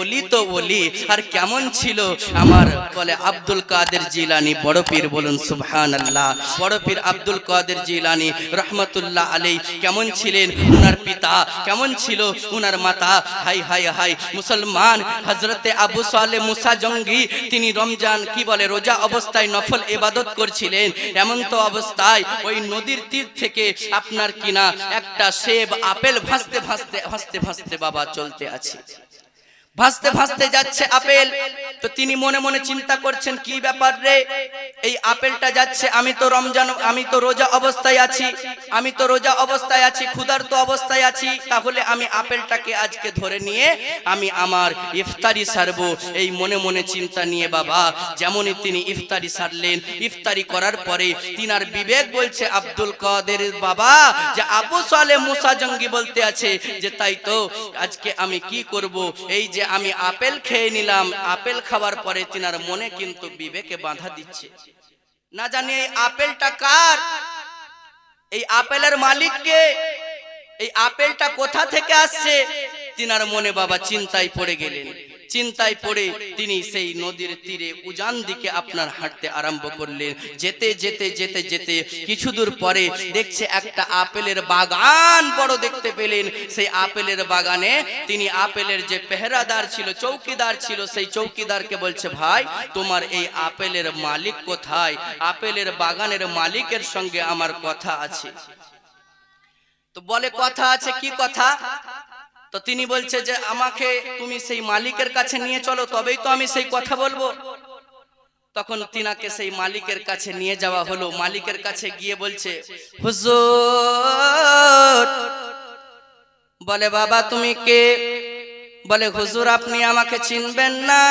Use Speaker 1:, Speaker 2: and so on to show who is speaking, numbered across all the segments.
Speaker 1: অলি তো অলি আর কেমন ছিল? আমার বলে, আব্দুল কাদের জিলানি, বড় পীর বলুন সুবহান আল্লাহ বড় পীর আব্দুল কাদের জিলানি রহমতুল্লাহ আলী কেমন ছিলেন? উনার পিতা কেমন ছিল? উনার মাতা, হাই হাই হাই। মুসলমান হজরতে আবু সালে মুসা জঙ্গি, তিনি রমজান, কি বলে, রোজা অবস্থায় নফল এবাদত করছিলেন। এমন তো অবস্থায় ওই নদীর তীর থেকে আপনার কিনা একটা সেব আপেল ভাসতে ভাসতে ভাসতে ভাসতে বাবা চলতে আছে। ভাসতে ভাসতে যাচ্ছে আপেল। তো তিনি মনে মনে চিন্তা করছেন, কি ব্যাপার রে? এই আপেলটা যাচ্ছে, আমি তো রমজান, আমি তো রোজা অবস্থায় আছি, আমি তো রোজা অবস্থায় আছি, ক্ষুধার্ত অবস্থায় আছি, তাহলে আমি আপেলটাকে আজকে ধরে নিয়ে আমি আমার ইফতারি সারবো। এই মনে মনে চিন্তা নিয়ে বাবা, যেমনই তিনি ইফতারি সারলেন, ইফতারি করার পরে তিনার বিবেক বলছে, আব্দুল কাদের বাবা, যে আবু সালে মুসা জঙ্গি বলতে আছে, যে তাই তো আজকে আমি কি করব? এই যে আমি আপেল খেয়ে নিলাম। আপেল খাওয়ার পরে তিনার মনে কিন্তু বিবেকে বাধা দিচ্ছে। না জানি এই আপেলটা কার? এই আপেলের মালিককে এই আপেলটা কোথা থেকে আসছে? তিনার মনে বাবা চিন্তায় পড়ে গেলেন। চিন্তায় পড়ে তিনি সেই নদীর তীরে উজান দিকে আপনার হাঁটতে আরম্ভ করলেন। যেতে যেতে যেতে যেতে কিছু দূর পরে দেখছে একটা আপেলের বাগান বড় দেখতে পেলেন। সেই আপেলের বাগানে তিনি আপেলের যে পেহরাদার ছিল, চৌকিদার ছিল, সেই চৌকিদারকে বলছে, ভাই, তোমার এই আপেলের মালিক কোথায়? আপেলের বাগানের মালিকের সঙ্গে আমার কথা আছে। তো বলে, কথা আছে, কি কথা? তো তিনি বলছে যে, আমাকে তুমি সেই মালিকের কাছে নিয়ে চলো, তবেই তো আমি সেই কথা বলব। তখন তিনাকে সেই মালিকের কাছে নিয়ে যাওয়া হলো। মালিকের কাছে গিয়ে বলছে, হুজুর, বলে, বাবা, তুমি কে? বলে, হুজুর, আপনি আমাকে চিনবেন না।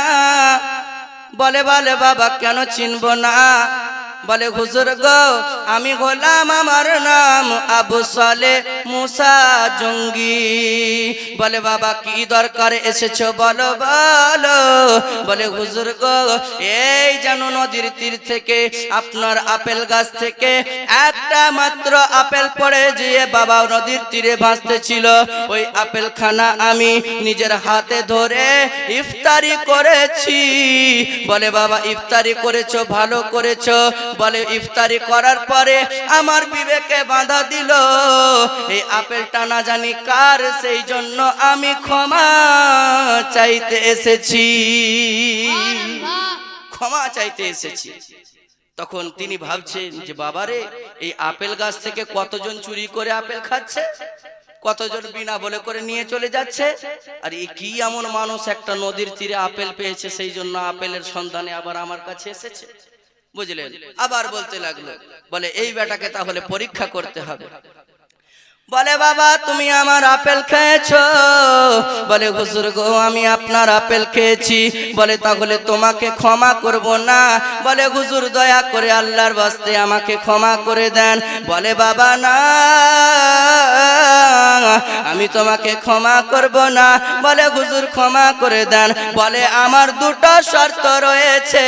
Speaker 1: বলে বলে, বাবা, কেন চিনব না? বলে, হুজুর গো, আমি হলাম আমার নাম আবু সালে মুসা জঙ্গি। বলে, বাবা, কি দরকার এসেছ? বলো বলো। বলে, হুজুর গো, এই যেন নদীর তীর থেকে, আপনার আপেল গাছ থেকে একটা মাত্র আপেল পড়ে যেয়ে বাবা নদীর তীরে ভাসতে ছিল। ওই আপেল খানা আমি নিজের হাতে ধরে ইফতারি করেছি। বলে, বাবা, ইফতারি করেছ, ভালো করেছ। বলে ইফতারি করার পরে আমার বিবেকে বাধা দিল। এই আপেলটা না জানি কার, সেই জন্য আমি ক্ষমা চাইতে এসেছি। ক্ষমা চাইতে এসেছি। তখন তিনি ভাবছেন যে, বাবারে, এই আপেল গাছ থেকে কতজন চুরি করে আপেল খাচ্ছে? কতজন বিনা বলে করে নিয়ে চলে যাচ্ছে? আর এ কি এমন মানুষ, একটা নদীর তীরে আপেল পেয়েছে, সেই জন্য আপেলের সন্ধানে আবার আমার কাছে এসেছে? বুঝলেন? আবার বলতে লাগল বলে এই বেটাকে তাহলে পরীক্ষা করতে হবে। বলে, বাবা, তুমি আমার আপেল খেয়েছো? বলে, হুজুর গো, আমি আপনার আপেল খেয়েছি। বলে, তাহলে তোমাকে ক্ষমা করব না। বলে, হুজুর, দয়া করে আল্লাহর বাস্তে আমাকে ক্ষমা করে দেন। বলে, বাবা, না, আমি তোমাকে ক্ষমা করব না। বলে, হুজুর, ক্ষমা করে দেন। বলে, আমার দুটো শর্ত রয়েছে।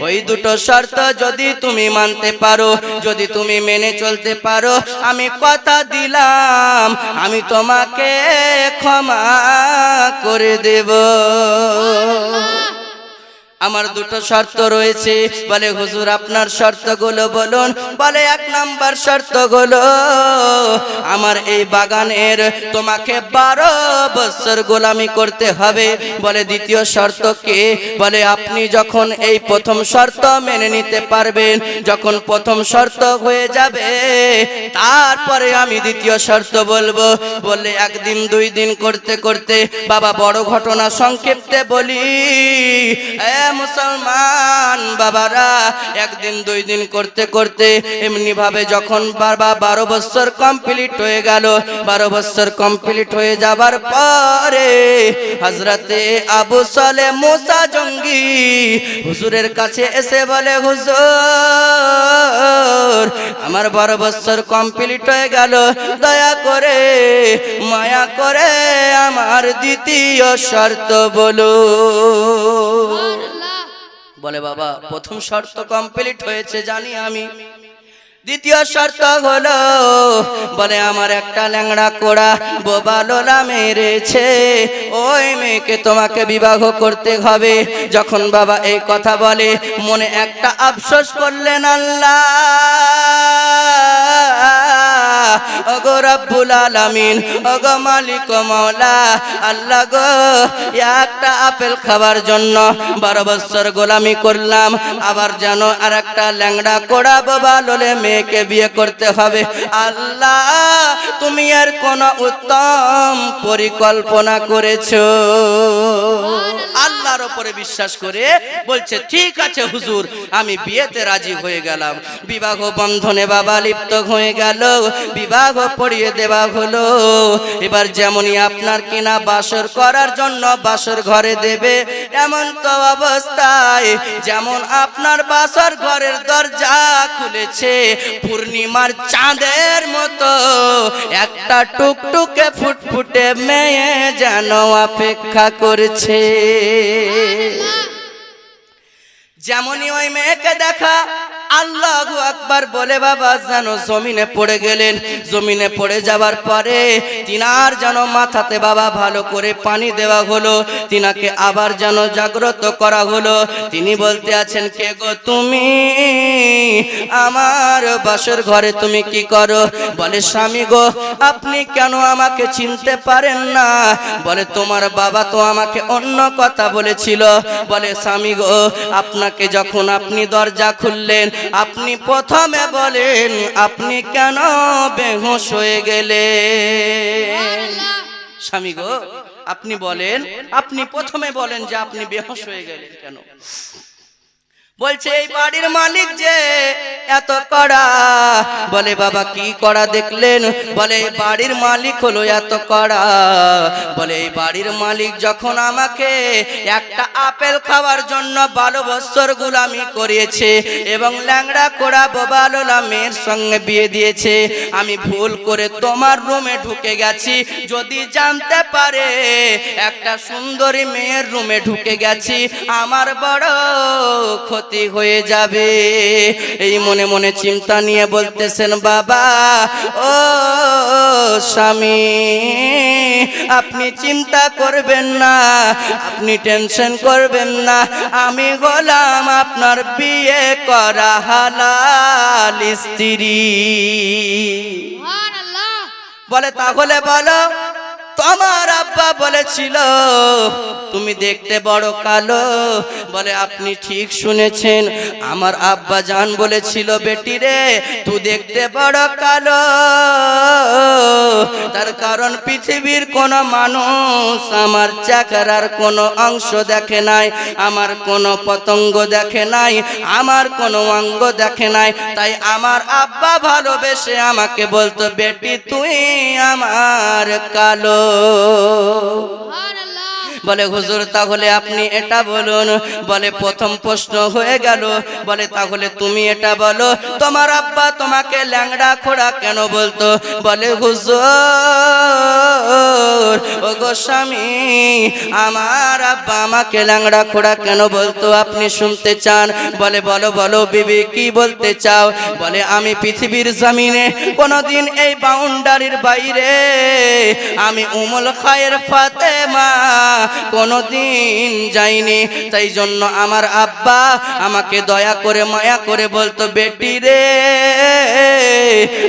Speaker 1: ওই দুটো শর্ত যদি তুমি মানতে পারো, যদি তুমি মেনে চলতে পারো, আমি কথা দিলাম আমি তোমাকে ক্ষমা করে দেব। আমার দুটো শর্ত রয়েছে। বলে, হুজুর, আপনার শর্তগুলো বলুন। বলে, এক নাম্বার শর্তগুলো, আমার এই বাগানের তোমাকে বারো বছর গোলামি করতে হবে। বলে, দ্বিতীয় শর্ত কে? বলে, আপনি যখন এই প্রথম শর্ত মেনে নিতে পারবেন, যখন প্রথম শর্ত হয়ে যাবে, তারপরে আমি দ্বিতীয় শর্ত বলব। বলে, একদিন, দুই দিন করতে করতে বাবা বড় ঘটনা সংক্ষেপতে বলি। মুসলমান বাবারা, একদিন, দুই দিন করতে করতে এমনি ভাবে যখন বাবা বারো বছর কমপ্লিট হয়ে গেল, বারো বছর কমপ্লিট হয়ে যাবার পরে হজরতে আবু সালে মোসা জঙ্গি হুজুরের কাছে এসে বলে, হুজুর, আমার বারো বছর কমপ্লিট হয়ে গেল, দয়া করে মায়া করে আমার দ্বিতীয় শর্ত বলো। বলে, বাবা, প্রথম শর্ত কমপ্লিট হয়েছে, জানি আমি। দ্বিতীয় শর্ত হলো, বলে, আমার একটা ল্যাংড়া কোড়া বোবা লোলা মেরেছে ওই মেয়েকে তোমাকে বিবাহ করতে হবে। যখন বাবা এই কথা বলে, মনে একটা আফসোস করলেন আল্লাহ। ওগো রব্বুল আলামিন, ওগো মালিক মাওলা, আল্লাহ গো, একটা আপেল খাবার জন্য বারো বছর গোলামি করলাম, আবার যেন আর একটা ল্যাংড়া কোড়া বাবা লোলে মেয়েকে বিয়ে করতে হবে। আল্লাহ, তুমি আর কোন উত্তম পরিকল্পনা করেছ। আল্লাহর উপরে বিশ্বাস করে বলছে, ঠিক আছে হুজুর, আমি বিয়েতে রাজি হয়ে গেলাম। বিবাহ বন্ধনে বাবা লিপ্ত হয়ে গেল, বিবাহ পড়িয়ে দেওয়া হলো। এবার যেমনই আপনার কিনা বাসর করার জন্য বাসর ঘরে দেবে, এমন তো অবস্থায় যেমন আপনার বাসর ঘরের দরজা খুলেছে, পূর্ণিমার চাঁদের মতো একটা টুকটুকে ফুটফুটে মেয়ে যেন অপেক্ষা করছে। যেমনই ওই মেয়েকে দেখা আল্লাহ আকবার বলে, বাবা, যেন জমিনে পড়ে গেলেন। জমিনে পড়ে যাবার পরে তিনার যেন মাথাতে, বাবা, ভালো করে পানি দেওয়া হলো। তিনাকে আবার যেন জাগ্রত করা হলো। তিনি বলতে আছেন, কে গো তুমি? আমার বাসর ঘরে তুমি কি করো? বলে, স্বামী গো, আপনি কেন আমাকে চিনতে পারেন না? বলে, তোমার বাবা তো আমাকে অন্য কথা বলেছিল। বলে, স্বামী গো, আপনাকে যখন আপনি দরজা খুললেন আপনি প্রথমে বলেন, আপনি কেন বেহুশ হয়ে গেলে স্বামী গো, আপনি বলেন, আপনি প্রথমে বলেন যে আপনি বেহুশ হয়ে গেলেন কেন? বলছে এই বাড়ির মালিক যে এত কড়া। বলে বাবা কি কড়া দেখলেন? বলে এই বাড়ির মালিক হলো এত কড়া। বলে এই বাড়ির মালিক যখন আমাকে একটা আপেল খাওয়ার জন্য বারো বছর গুলামি করিয়েছে এবং ল্যাংড়া কোড়া বোবালোলা মেয়ের সঙ্গে বিয়ে দিয়েছে আমি ভুল করে তোমার রুমে ঢুকে গেছি। যদি জানতে পারে একটা সুন্দরী মেয়ের রুমে ঢুকে গেছি। আমার বড় ক্ষতি হয়ে যাবে। এই মনে মনে চিন্তা নিয়ে বলতেছেন বাবা ও স্বামী আপনি চিন্তা করবেন না আপনি টেনশন করবেন না। আমি গোলাম আপনার বিয়ে করা হালাল স্ত্রী। বলে তাহলে বলো তোমার আব্বা বলেছিল, তুমি দেখতে বড় কালো। বলে, আপনি ঠিক শুনেছেন। আমার আব্বা জান বলেছিল, বেটি রে, তুই দেখতে বড় কালো। তার কারণ পৃথিবীর কোন মানুষ আমার চাকরার কোনো অংশ দেখে নাই, আমার কোনো পতঙ্গ দেখে নাই, আমার কোনো অঙ্গ দেখে নাই। তাই আমার আব্বা ভালোবেসে আমাকে বলতো, বেটি, তুই আমার কালো। বলে, হুজুর, তাহলে আপনি এটা বলুন। বলে, প্রথম প্রশ্ন হয়ে গেল। বলে, তাহলে তুমি এটা বলো, তোমার আব্বা তোমাকে ল্যাংড়া খোড়া কেন বলতো? বলে, হুজুর ও গোস্বামী আমার আব্বা আমাকে ল্যাংড়া খোড়া কেন বলতো? আপনি শুনতে চান? বলে, বলো বলো, বিবি, কি বলতে চাও? বলে, আমি পৃথিবীর জমিনে কোনোদিন এই বাউন্ডারির বাইরে আমি উমল খায়ের ফাতেমা কোনোদিন যাইনি। তাই জন্য আমার আব্বা আমাকে দয়া করে, মায়া করে বলতো, বেটি রে,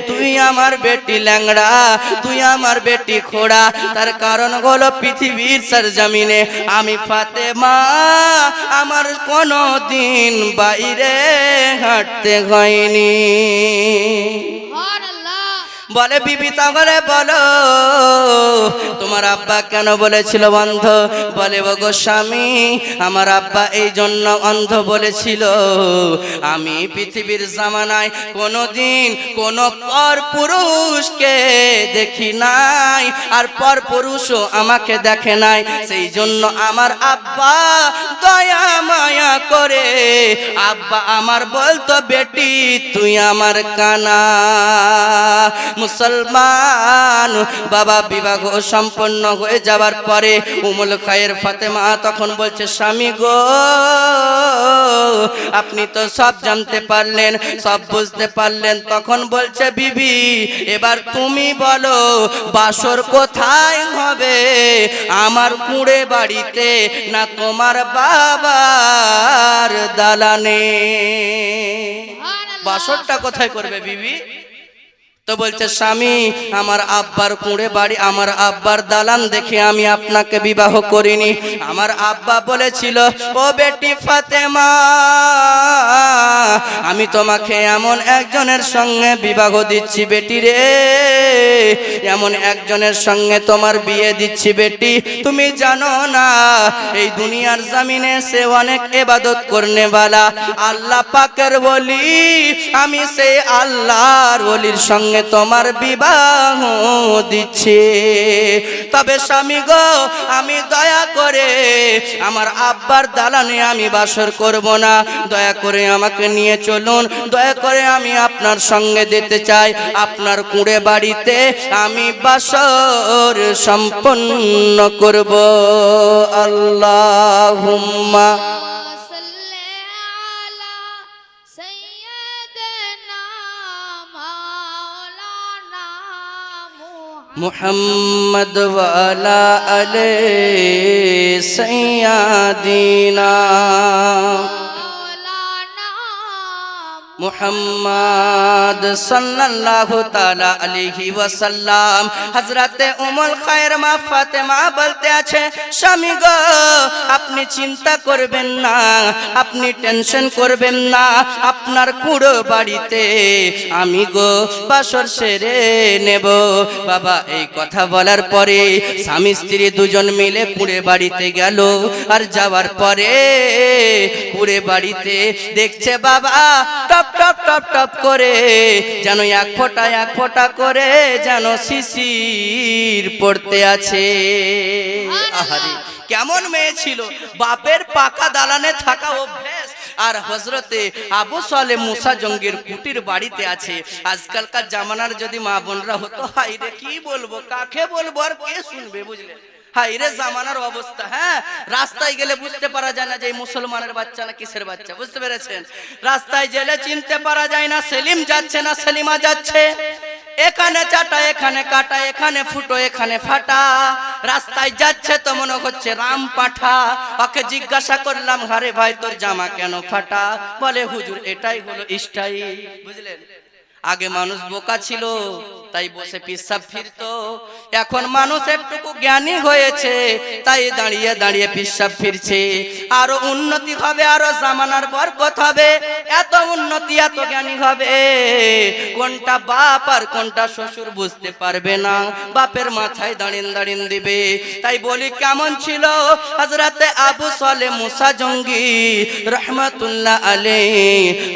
Speaker 1: তুই আমার বেটি ল্যাংড়া, তুই আমার বেটি খোড়া। তার কারণ হলো পৃথিবীর সরজমিনে আমি ফাতেমা, আমার কোনো দিন বাইরে হাঁটতে হয়নি। বলে, বিবি তাহলে বলো। তোমার আব্বা কেন বলেছিল অন্ধ? বলে গো স্বামী, আমার আব্বা এই জন্য অন্ধ বলেছিল। আমি পৃথিবীর জামানায় কোনোদিন কোনো পর পুরুষকে দেখি নাই, আর পর পুরুষও আমাকে দেখে নাই। সেই জন্য আমার আব্বা দয়া মায়া করে, আব্বা, আমার বলতো বেটি, তুই আমার কানা। মুসলমান। বাবা বিবাহ সম্পন্ন হয়ে যাওয়ার পরে উমুল খায়ের ফাতেমা তখন বলছে স্বামী গো আপনি তো সব জানতে পারলেন সব বুঝতে পারলেন। তখন বলছে বিবি এবার তুমি বলো বাসর কোথায় হবে? আমার কুড়ে বাড়িতে না তোমার বাবার দালানে? বাসরটা কোথায় করবে বিবি? তো বলছে, স্বামী, আমার আব্বার কুঁড়ে বাড়ি, আমার আব্বার দালান দেখে আমি আপনাকে বিবাহ করিনি। আমার আব্বা বলেছিল, ও বেটি ফাতেমা, আমি তোমাকে এমন একজনের সঙ্গে বিবাহ দিচ্ছি বেটি রে। এমন একজনের সঙ্গে তোমার বিয়ে দিচ্ছি বেটি। তুমি জানো না, এই দুনিয়ার জামিনে সে অনেক এবাদত করনে বালা। আল্লাহ পাকের বলি আমি সেই আল্লাহর বলির সঙ্গে তোমার বিবাহ দিচ্ছে। তবে স্বামী গো, আমি দয়া করে আমার আব্বার দালানে আমি বাসর করব না। দয়া করে আমাকে নিয়ে চলুন। দয়া করে আমি আপনার সঙ্গে যেতে চাই। আপনার কুঁড়ে বাড়িতে আমি বাসর সম্পন্ন করব। আল্লাহ
Speaker 2: محمد
Speaker 1: والا علی
Speaker 2: سیادینا
Speaker 1: মুহাম্মদ সাল্লাল্লাহু তাআলা আলাইহি ওয়াসাল্লাম। হযরতে উমুল খায়ের মা ফাতেমা বলতে আছে, স্বামী গো, আপনি চিন্তা করবেন না, আপনি টেনশন করবেন না, আপনার কুড়ো বাড়িতে আমি গো বাসর সেরে নেব। বাবা, এই কথা বলার পরে স্বামী স্ত্রী দুজন মিলে কুড়ে বাড়িতে গেল। আর যাওয়ার পরে কুড়ে বাড়িতে দেখছে, বাবা টপ টপ টপ করে, যেন এক ফোঁটা এক ফোঁটা করে যেন শিশির পড়তে আছে। আহারে, কেমন মেয়ে ছিল। বাপের পাকা দালানে থাকা অভ্যেস। আর হজরতে আবু সালে মুসা জঙ্গির কুটির বাড়িতে আছে। আজকালকার জামানার যদি মা বোনরা হতো হাই রে, কি বলব, কাকে বলব, আর কে শুনবে, বুঝলে? হাই রে জামানার অবস্থা হ্যাঁ রাস্তায় গেলে বুঝতে পারা যায় না যে মুসলমানের বাচ্চা না কিসের বাচ্চা বুঝতে পেরেছেন? রাস্তায় গেলে চিনতে পারা যায় না সেলিম যাচ্ছে না সেলিমা যাচ্ছে। এখানে চাটা এখানে কাটা এখানে ফুটো এখানে ফাটা। রাস্তায় যাচ্ছে তো মনে হচ্ছে রাম পাঠা। ওকে জিজ্ঞাসা করলাম হারে ভাই তোর জামা কেন ফাটা? বলে হুজুর এটাই হলো স্টাইল। বুঝলেন? আগে মানুষ বোকা ছিল তাই বসে পিসাব ফিরতো। এখন মানুষ একটুকু জ্ঞানী হয়েছে তাই দাঁড়িয়ে দাঁড়িয়ে পিসাব ফিরছে। আরও উন্নতি হবে আরও জামানার বরকত হবে। এত উন্নতি এত জ্ঞানী হবে। কোনটা বাপ আর কোনটা শ্বশুর বুঝতে পারবে না। বাপের মাথায় দাঁড়িয়ে দাঁড়িন দিবে। তাই বলি কেমন ছিল? হজরতে আবু সালে মুসা জঙ্গি রহমতুল্লাহ আলে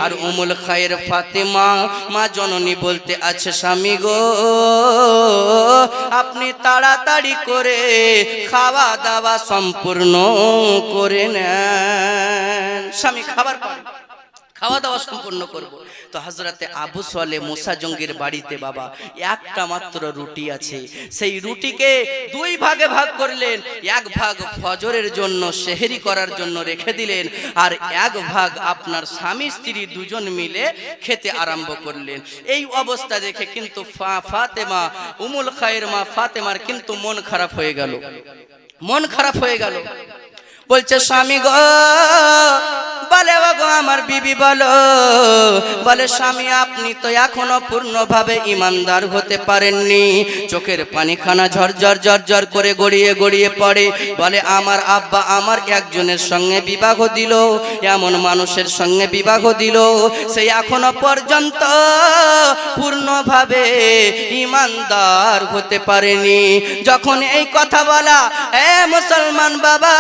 Speaker 1: আর উমুল খায়ের ফাতেমা মা জননী বলতে আছে স্বামী গো আপনি তাড়াতাড়ি করে খাওয়া দাওয়া সম্পূর্ণ করে নেন। স্বামী খাবার পান। খাওয়া দাওয়া সম্পূর্ণ করব। তো হজরতে আবু সালে মোসা জঙ্গির বাড়িতে বাবা, একটা মাত্র রুটি আছে। সেই রুটিকে দুই ভাগে ভাগ করলেন, এক ভাগ ফজরের জন্য সেহেরি করার জন্য রেখে দিলেন, আর এক ভাগ আপনার স্বামী, স্ত্রী দুজন মিলে খেতে আরম্ভ করলেন। এই অবস্থা দেখে কিন্তু ফাতেমা, উমুল খায়ের মা ফাতেমার কিন্তু মন খারাপ হয়ে গেল। মন খারাপ হয়ে গেল। বলছে, স্বামী গো, বলে ও গো আমার বিবি বলো। বলে, স্বামী, আপনি তো এখনও পূর্ণভাবে ইমানদার হতে পারেননি। চোখের পানিখানা ঝরঝর ঝরঝর করে গড়িয়ে গড়িয়ে পড়ে। বলে, আমার আব্বা আমার একজনের সঙ্গে বিবাহ দিল, এমন মানুষের সঙ্গে বিবাহ দিল। সে এখনও পর্যন্ত পূর্ণভাবে ইমানদার হতে পারেনি। যখন এই কথা বলা, এ মুসলমান বাবা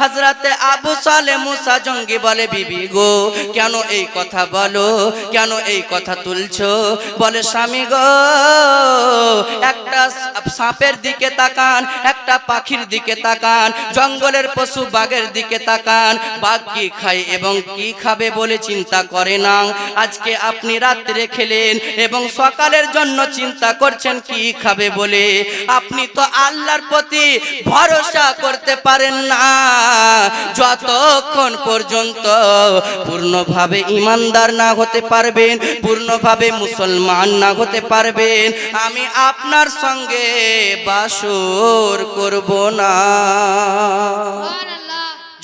Speaker 1: হাজরাতে আবু সালে মুসা জঙ্গি বলে, বিবি গো, কেন এই কথা বলো? কেন এই কথা তুলছো? বলে, স্বামী গো, একটা সাপের দিকে তাকান, একটা পাখির দিকে তাকান, জঙ্গলের পশু বাঘের দিকে তাকান। বাঘ কি খায় এবং কি খাবে বলে চিন্তা করে না? আজকে আপনি রাত্রে খেলেন এবং সকালের জন্য চিন্তা করছেন কি খাবে বলে? আপনি তো আল্লাহর প্রতি ভরসা করতে পারেন না। যতক্ষণ পর্যন্ত পূর্ণভাবে ইমানদার না হতে পারবেন, পূর্ণভাবে মুসলমান না হতে পারবেন, আমি আপনার সঙ্গে বাসর করব না।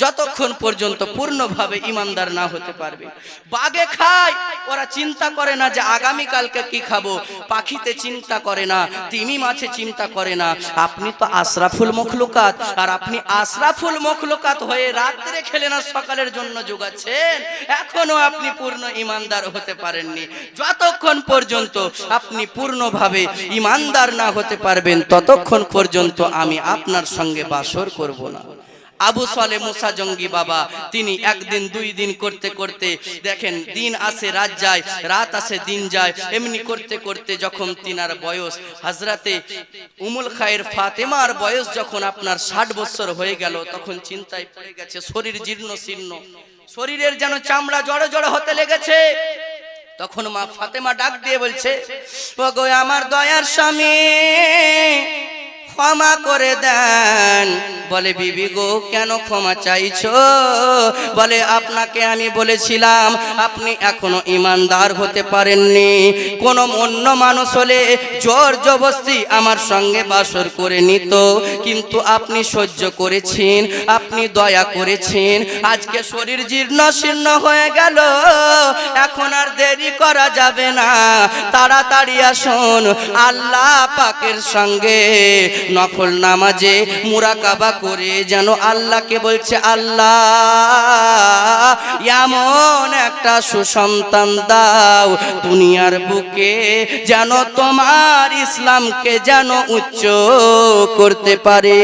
Speaker 1: যতক্ষণ পর্যন্ত পূর্ণভাবে ইমানদার না হতে পারবে। বাগে খায়, ওরা চিন্তা করে না যে আগামী কালকে কি খাব। পাখিতে চিন্তা করে না, তিমি মাছে চিন্তা করে না। আপনি তো আশরাফুল মখলুকাত, আর আপনি আশরাফুল মখলুকাত হয়ে রাত্রে খেলে না সকালের জন্য যোগাচ্ছেন এখনও আপনি পূর্ণ ইমানদার হতে পারেননি। যতক্ষণ পর্যন্ত আপনি পূর্ণভাবে ইমানদার না হতে পারবেন, ততক্ষণ পর্যন্ত আমি আপনার সঙ্গে বাসর করব না। আবু সালে মুসা জঙ্গি বাবা তিনি একদিন দুই দিন করতে করতে দেখেন দিন আসে রাত যায় রাত আসে দিন যায়। এমনি করতে করতে যখন তিনার বয়স হাজরাতে উমুল খায়ের ফাতেমার বয়স যখন আপনার ষাট বছর হয়ে গেল তখন চিন্তায় পড়ে গেছে শরীর জীর্ণ শীর্ণ। শরীরের যেন চামড়া জড়ো জড়ো হতে লেগেছে। তখন মা ফাতেমা ডাক দিয়ে বলছে আমার দয়ার স্বামী ক্ষমা করে দেন বলে, বিবি গো, কেন ক্ষমা চাইছো? বলে, আপনাকে আমি বলেছিলাম, আপনি এখনও ইমানদার হতে পারেননি। কোন অন্য মানুষ হলে জোর জবস্তি আমার সঙ্গে বাসর করে নিত। কিন্তু আপনি সহ্য করেছেন, আপনি দয়া করেছেন। আজকে শরীর জীর্ণ শীর্ণ হয়ে গেল, এখন আর দেরি করা যাবে না। তাড়াতাড়ি আসুন, আল্লাহ পাকের সঙ্গে নফল নামাজে মুরাকাবা করে যেন আল্লাহকে বলছে, আল্লাহ, এমন একটা সুসন্তান দাও দুনিয়ার বুকে যেন তোমার ইসলামকে যেন উচ্চ করতে পারে।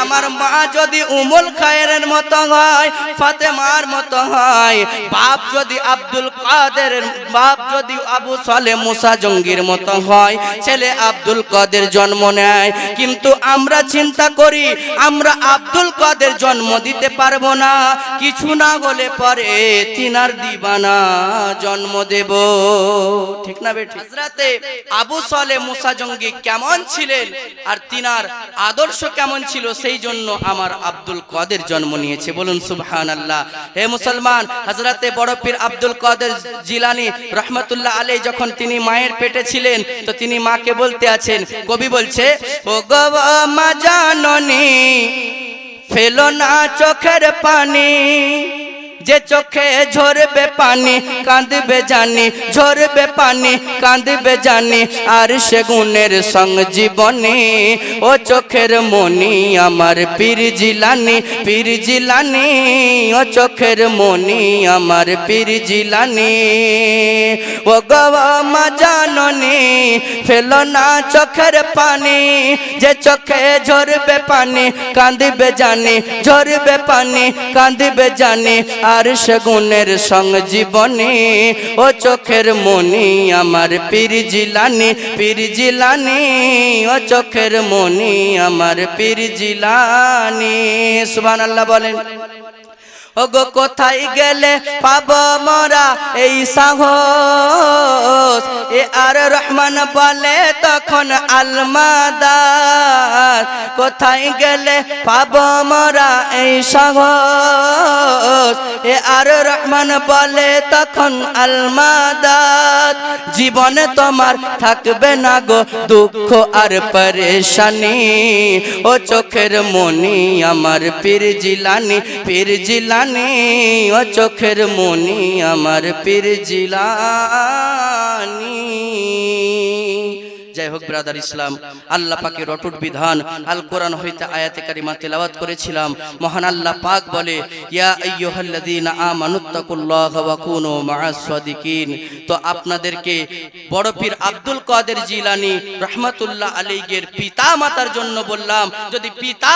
Speaker 1: আমার মা যদি উমুল খায়ের মতো হয়, ফাতেমার মতো হয়, বাপ যদি আব্দুল কাদের, বাপ যদি আবু সালে মুসা জঙ্গির মতো হয়, ছেলে আব্দুল কাদের জন্ম নেয়। কিন্তু আমরা চিন্তা করি আমরা আব্দুল কাদের জন্ম দিতে পারব না। কিছু না হলে পরে তিনার দিবানা জন্ম দেব। ঠিক না বেটি হাজরাতে আবু সালে মুসা জঙ্গি কেমন ছিলেন? আর তিনার আদর্শ কেমন ছিল? সেই জন্য আমার আব্দুল কাদের জন্ম নিয়েছে। বলুন সুবহান আল্লাহ হে মুসলমান হাজরাতে বড় পীর আব্দুল কাদের জিলানি রহমতুল্লাহ আলী যখন তিনি মায়ের পেটে ছিলেন, তো তিনি মাকে বলতে আছেন, কবি বলছে ও গো মা জাননী ফেলো না চোখের পানি। যে চোখে ঝরবে পানি, কাঁদবে জানি, ঝরবে পানি, কাঁদবে জানি, আর সেগুনের সঙ্গ জীবনে। ও চোখের মনি আমার পীর জিলানি পীর জিলানি, ও চোখের মনি আমার পীর জিলানি। ও মা জাননি, ফেলো না চোখের পানি, যে চোখে ঝরবে পানি, কাঁদবে জানি, ঝরবে পানি, কাঁদবে জানি আর সেগুনের সঙ্গ জীবনে, ও চোখের মনি আমার পীর জিলানি পীর জিলানি, ও চোখের মনি আমার পীর জিলানি। সুবহান আল্লাহ বলেন। ওগো কোথায় গেলে পাব মোরা এই সাহস? এ আর রহমান বলে তখন আলমাদার। কোথায় গেলে পাব মোরা এই সাহস? এ আর রহমান বলে তখন আলমাদার। জীবনে তোমার থাকবে না গো দুঃখ আর পরেশানি। ও চোখের মনি আমার পীর জিলানি পীর জিলানি। ও চোখের মনি আমার পীর জিলানি। যাই হোক ব্রাদার ইসলাম আল্লাহ পাকের অটুট বিধান আল কোরআন হইতে আয়াতে কারিমা তেলাওয়াত করেছিলাম। মহান আল্লাহ পাক বলে ইয়া আইয়ুহাল্লাযীনা আমানুত্তাকুল্লাহ ওয়া কুনু মা'আস সাদিকিন। তো আপনাদেরকে বড় পীর আব্দুল কাদের জিলানী রহমাতুল্লাহ আলাইহির পিতা মাতার জন্য বললাম যদি পিতা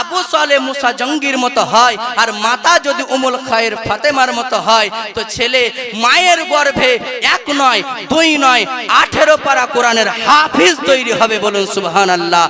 Speaker 1: আবু সালে মুসা জঙ্গির মতো হয় আর মাতা যদি উমুল খায়ের ফাতেমার মতো হয় তো ছেলে মায়ের গর্ভে এক নয় দুই নয় আঠেরো পারা কোরআনের হাফিজ তৈরি হবে বলুন সুবহান আল্লাহ